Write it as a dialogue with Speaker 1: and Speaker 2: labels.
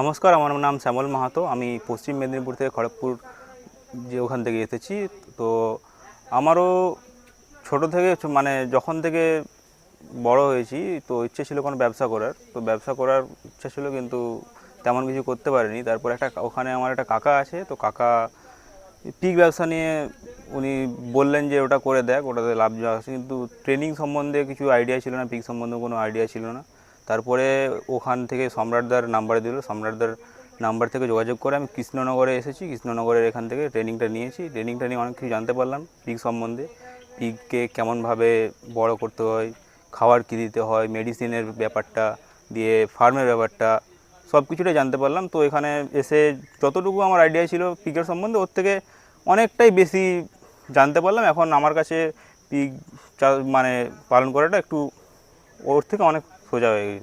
Speaker 1: নমস্কার, আমার নাম শ্যামল মাহাতো। আমি পশ্চিম মেদিনীপুর থেকে খড়গপুর যে ওখান থেকে এসেছি। তো আমারও ছোট থেকে মানে যখন থেকে বড় হয়েছি, তো ইচ্ছে ছিল কোনো ব্যবসা করার। তো ব্যবসা করার ইচ্ছা ছিল কিন্তু তেমন কিছু করতে পারিনি। তারপর একটা ওখানে আমার একটা কাকা আছে, তো কাকা পিক ব্যবসা নিয়ে উনি বললেন যে ওটা করে দেখ, ওটাতে লাভ আছে কিন্তু ট্রেনিং সম্বন্ধে কিছু আইডিয়া ছিল না পিক সম্বন্ধে কোনো আইডিয়া ছিল না। তারপরে ওখান থেকে সম্রাটদার নাম্বার দিল, সম্রাটদার নাম্বার থেকে যোগাযোগ করে আমি কৃষ্ণনগরে এসেছি, কৃষ্ণনগরের এখান থেকে ট্রেনিংটা নিয়েছি। ট্রেনিংটা নিয়ে অনেক কিছু জানতে পারলাম পিক সম্বন্ধে। পিককে কেমনভাবে বড় করতে হয়, খাবার কী দিতে হয় মেডিসিনের ব্যাপারটা দিয়ে ফার্মের ব্যাপারটা সব কিছুটাই জানতে পারলাম। তো এখানে এসে যতটুকু আমার আইডিয়া ছিল পিকের সম্বন্ধে, ওর থেকে অনেকটাই বেশি জানতে পারলাম। এখন আমার কাছে পিক মানে পালন করাটা একটু ওর থেকে অনেক हो जाएगी।